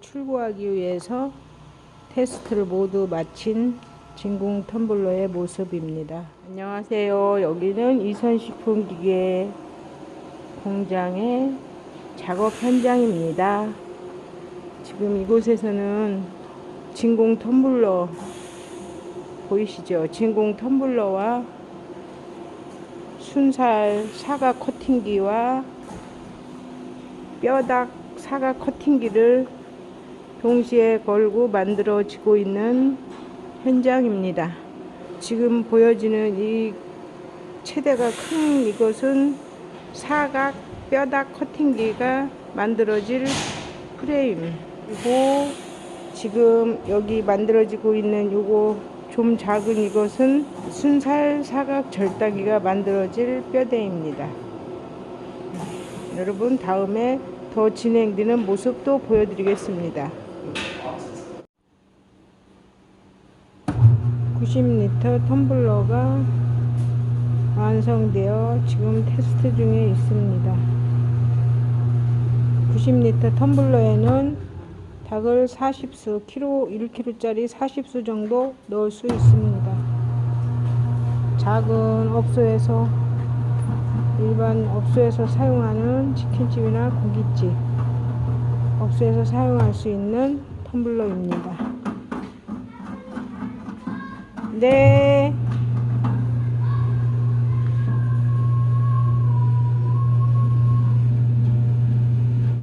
출고하기 위해서 테스트를 모두 마친 진공 텀블러의 모습입니다. 안녕하세요. 여기는 이선식품기계 공장의 작업 현장입니다. 지금 이곳에서는 진공 텀블러 보이시죠? 진공 텀블러와 순살 사과 커팅기와 뼈닭 사과 커팅기를 동시에 걸고 만들어지고 있는 현장입니다. 지금 보여지는 이 체대가 큰 이것은 사각 뼈닭 커팅기가 만들어질 프레임 그리고 지금 여기 만들어지고 있는 요거 좀 작은 이것은 순살 사각 절단기가 만들어질 뼈대입니다. 여러분 다음에 더 진행되는 모습도 보여드리겠습니다. 90리터 텀블러가 완성되어 지금 테스트 중에 있습니다. 90리터 텀블러에는 닭을 40수, 키로 1kg짜리 40수 정도 넣을 수 있습니다. 작은 업소에서 일반 업소에서 사용하는 치킨집이나 고깃집 업소에서 사용할 수 있는 텀블러입니다. 네.